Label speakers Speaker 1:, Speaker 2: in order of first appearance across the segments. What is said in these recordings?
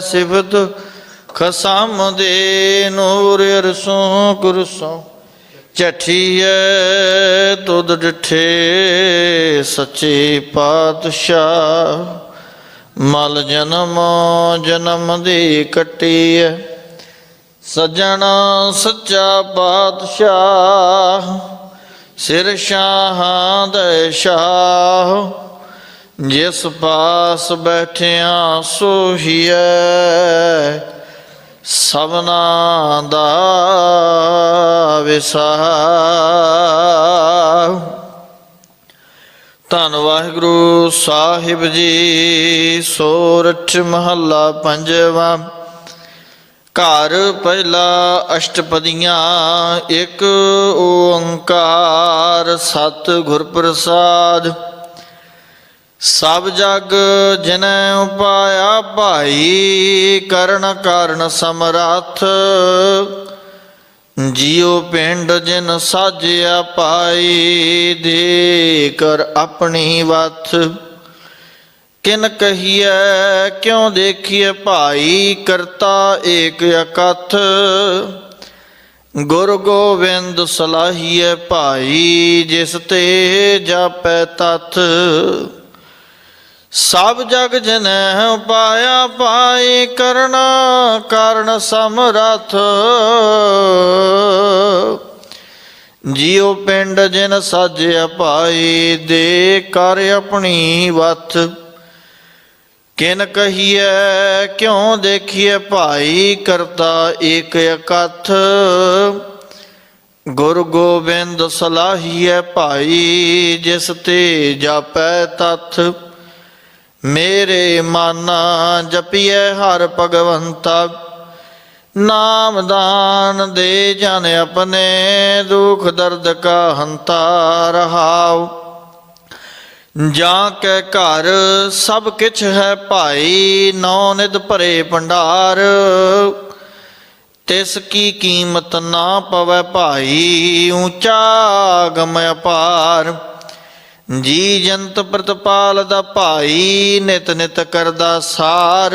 Speaker 1: ਸਿਫਤ ਖਸਮ ਦੇ ਨੂਰ ਅਰਸੋਂ ਕੁਰਸੋਂ। ਚਠੀਏ ਤੁਧ ਡਿਠੇ ਸੱਚੇ ਪਾਤਸ਼ਾਹ। ਮਲ ਜਨਮ ਜਨਮ ਦੀ ਕੱਟੀਐ ਸਜਣ ਸੱਚਾ ਪਾਤਸ਼ਾਹ। ਸਿਰ ਸ਼ਾਹਾਂ ਦੇ ਸ਼ਾਹ। ਜਿਸ ਪਾਸ ਬੈਠਿਆ ਸੋਹੀਐ, ਸਭਨਾ ਦਾ ਵਿਸਾਹ ਧੰਨ ਵਾਹਿਗੁਰੂ ਸਾਹਿਬ ਜੀ, ਸੋਰਠ ਮਹੱਲਾ ਪੰਜਵਾਂ। ਘਰ ਪਹਿਲਾ ਅਸ਼ਟਪਦੀਆਂ, ਇੱਕ ਓੰਕਾਰ ਸਤ ਗੁਰ ਪ੍ਰਸਾਦ। ਸਭ ਜਗ ਜਿਨੈ ਉਪਾਇਆ ਭਾਈ, ਕਰਨ ਕਾਰਨ ਸਮਰੱਥ। ਜੀਉ ਪਿੰਡ ਜਿਨ ਸਾਜਿਆ ਪਾਈ ਦੇ ਕਰ ਆਪਣੀ ਵਥ। ਕਿਨ ਕਹੀਐ, ਕਿਉ ਦੇਖੀਐ ਭਾਈ, ਕਰਤਾ ਏਕ ਅਕਥ। ਗੁਰ ਗੋਬਿੰਦ ਸਲਾਹੀਐ ਭਾਈ, ਜਿਸ ਤੇ ਜਾਪੈ ਤਥ। ਸਭ ਜਗ ਜਨੈ ਪਾਇਆ ਪਾਈ ਕਰਨਾ, ਕਰਨ ਸਮਰਥ। ਜੀਉ ਪਿੰਡ ਜਿਨ ਸਾਜਿਆ ਪਾਈ ਦੇ ਕਰ ਆਪਣੀ ਵਥ। ਕਿਨ ਕਹੀਐ, ਕਿਉ ਦੇਖੀਐ ਭਾਈ, ਕਰਤਾ ਏਕ ਇਕੱਠ। ਗੁਰ ਗੋਬਿੰਦ ਸਲਾਹੀਐ ਭਾਈ, ਜਿਸ ਤੇ ਜਾਪੈ ਤਥ। ਮੇਰੇ ਮਾਨਾ ਜਪੀਐ ਹਰ ਭਗਵੰਤਾ ਨਾਮ ਦਾਨ ਦੇ ਜਨ ਆਪਣੇ ਦੁਖ ਦਰਦ ਕਾ ਹੰਤਾ ਰਹਾਉ। ਜਾਂ ਕੈ ਘਰ ਸਭ ਕਿਛ ਹੈ ਭਾਈ, ਨੌ ਨਿਦ ਭਰੇ ਭੰਡਾਰ। ਤਿਸ ਕੀ ਕੀਮਤ ਨਾ ਪਵੈ ਭਾਈ, ਉੱਚਾ ਗਮ ਅਪਾਰ। ਜੀ ਜੰਤ ਪ੍ਰਤਪਾਲ ਦਾ ਭਾਈ, ਨਿਤ ਨਿਤ ਕਰਦਾ ਸਾਰ।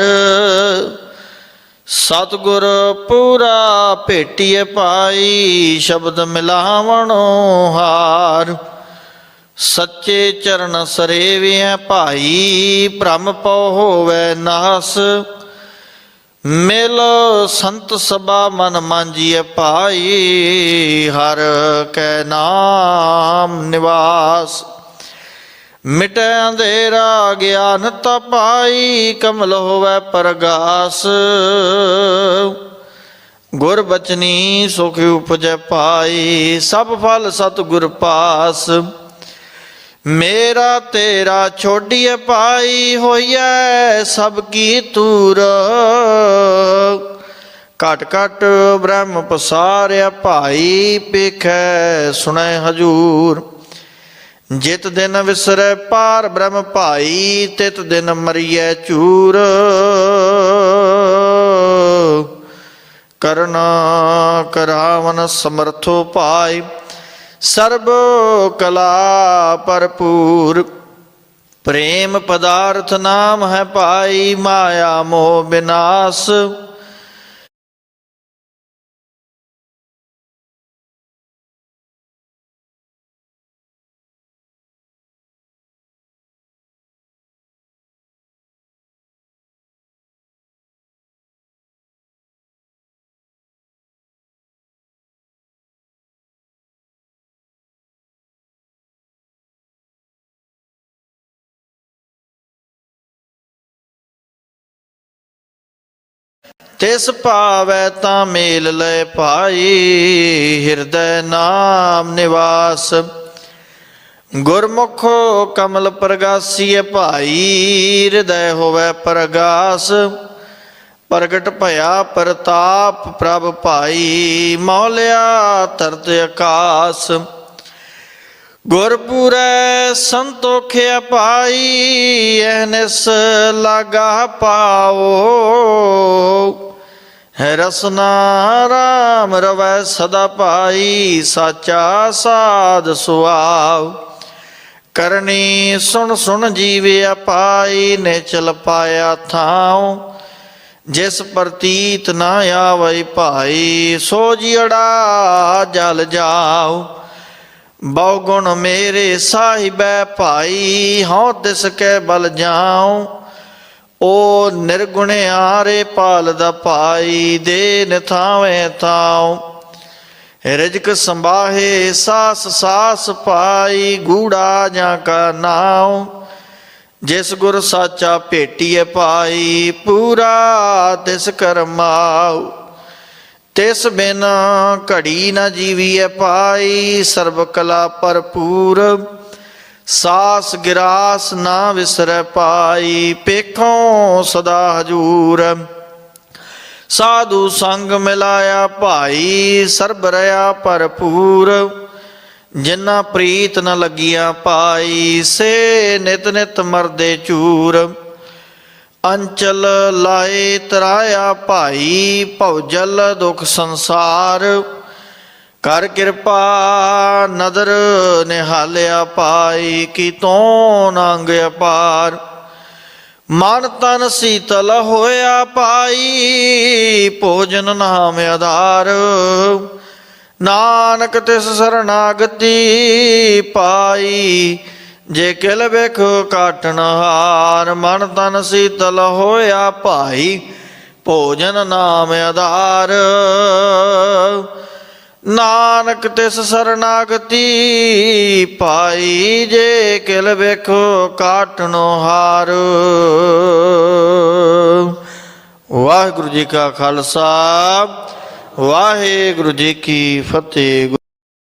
Speaker 1: ਸਤਗੁਰ ਪੂਰਾ ਭੇਟੀਏ ਪਾਈ ਸ਼ਬਦ ਮਿਲਾਵਣੋ ਹਾਰ। ਸੱਚੇ ਚਰਨ ਸਰੇਵਿਐ ਭਾਈ, ਭ੍ਰਮ ਪਉ ਹੋਵੇ ਨਾਸ। ਮਿਲ ਸੰਤ ਸਭਾ ਮਨ ਮਾਂਜੀਐ ਭਾਈ, ਹਰ ਕੈ ਨਾਮ ਨਿਵਾਸ। ਮਿਟੈ ਅੰਧੇਰਾ ਗਿਆਨ ਤਪਾਈ ਕਮਲ ਹੋਵੇ ਪ੍ਰਗਾਸ। ਗੁਰ ਬਚਨੀ ਸੁਖ ਉਪਜੈ ਪਾਈ, ਸਭ ਫਲ ਸਤ ਗੁਰ ਪਾਸ। ਮੇਰਾ ਤੇਰਾ ਛੋਡੀਏ ਪਾਈ, ਹੋਈਐ ਸਭ ਕੀ ਤੂਰ। ਘਟ ਘਟ ਬ੍ਰਹਮ ਪਸਾਰਿਆ ਭਾਈ, ਪੇਖੈ ਸੁਣੈ ਹਜੂਰ। ਜਿਤ ਦਿਨ ਵਿਸਰੈ ਪਾਰ ਬ੍ਰਹਮ ਭਾਈ, ਤਿਤ ਦਿਨ ਮਰੀਐ ਚੂਰ ਕਰਨਾ ਕਰਾਵਨ ਸਮਰਥੋ ਪਾਈ ਸਰਬ ਕਲਾ ਭਰਪੂਰ। ਪ੍ਰੇਮ ਪਦਾਰਥ ਨਾਮ ਹੈ ਪਾਈ ਮਾਇਆ ਮੋਹ ਬਿਨਾਸ਼। ਤਿਸ ਭਾਵੈ ਤਾਂ ਮੇਲ ਲੈ ਭਾਈ, ਹਿਰਦੈ ਨਾਮ ਨਿਵਾਸ। ਗੁਰਮੁਖ ਕਮਲ ਪ੍ਰਗਾਸੀਏ ਭਾਈ, ਹਿਰਦੈ ਹੋਵੇ ਪ੍ਰਗਾਸ। ਪ੍ਰਗਟ ਭਇਆ ਪ੍ਰਤਾਪ ਪ੍ਰਭ ਭਾਈ, ਮੌਲਿਆ ਤਰਤ ਆਕਾਸ ਗੁਰਪੂਰੈ ਸੰਤੋਖਿਆ ਪਾਈ ਐਨਸ ਲਗਾ ਪਾਓ। ਹੈ ਰਸਨਾ ਰਾਮ ਰਵੈ ਸਦਾ ਪਾਈ, ਸਾਚਾ ਸਾਧ ਸੁਆਵ ਕਰਨੀ ਸੁਣ ਸੁਣ ਜੀਵੇ ਪਾਈ ਨੇ ਚਲ ਪਾਇਆ ਥਾਉ। ਜਿਸ ਪ੍ਰਤੀਤ ਨਾ ਆਵਈ ਭਾਈ, ਸੋ ਜੀੜਾ ਜਲ ਜਾਓ ਬਹੁ ਗੁਣ ਮੇਰੇ ਸਾਹਿਬੈ ਭਾਈ, ਹਉ ਤਿਸ ਕੈ ਬਲ ਜਾਉ। ਓ ਨਿਰਗੁਣਿਆਰੇ ਪਾਲ ਦਾ ਪਾਈ ਦੇ ਨਿਥਾਵੇਂ ਥਾਉ। ਰਿਜਕ ਸੰਭਾਹੇ ਸਾਸ ਸਾਸ ਪਾਈ ਗੂੜਾ ਜਾਂ ਕਾ ਨਾਉ। ਜਿਸ ਗੁਰ ਸਾਚਾ ਭੇਟੀਐ ਪਾਈ ਪੂਰਾ ਤਿਸ ਕਰਮਾਉ। ਤਿਸ ਬਿਨ ਘੜੀ ਨਾ ਜੀਵੀਐ ਪਾਈ, ਸਰਬ ਕਲਾ ਭਰਪੂਰ। ਸਾਸ ਗਿਰਾਸ ਨਾ ਵਿਸਰੈ ਪਾਈ, ਪੇਖੋਂ ਸਦਾ ਹਜੂਰ। ਸਾਧੂ ਸੰਗ ਮਿਲਾਇਆ ਭਾਈ, ਸਰਬ ਰਿਆ ਭਰਪੂਰ। ਜਿਨ੍ਹਾਂ ਪ੍ਰੀਤ ਨ ਲੱਗੀਆਂ ਪਾਈ, ਸੇ ਨਿਤ ਨਿਤ ਮਰਦੇ ਚੂਰ। ਅੰਚਲ ਲਾਏ ਤਰਾਇਆ ਭਾਈ, ਭਉਜਲ ਦੁਖ ਸੰਸਾਰ। ਕਰ ਕਿਰਪਾ ਨਦਰ ਨਿਹਾਲਿਆ ਪਾਈ ਕੀ ਤੋਂ ਨੰਗ ਅਪਾਰ। ਮਨ ਤਨ ਸੀਤਲ ਹੋਇਆ ਪਾਈ ਭੋਜਨ ਨਾਮ ਆਧਾਰ। ਨਾਨਕ ਤਿਸ ਸਰਨਾਗਤੀ ਪਾਈ ਜੇ ਕਿਲ ਵੇਖ ਕਾਟਣ ਹਾਰ, ਮਨ ਤਨ ਸੀਤਲ ਹੋਇਆ ਭਾਈ, ਭੋਜਨ ਨਾਮ ਆਧਾਰ। ਨਾਨਕ ਤਿਸ ਸਰਨਾਗਤੀ ਪਾਈ ਜੇ ਕਿਲ ਵੇਖੋ ਕਾਟਣੋ ਹਾਰ। ਵਾਹਿਗੁਰੂ ਜੀ ਕਾ ਖਾਲਸਾ, ਵਾਹਿਗੁਰੂ ਜੀ ਕੀ ਫਤਿਹ।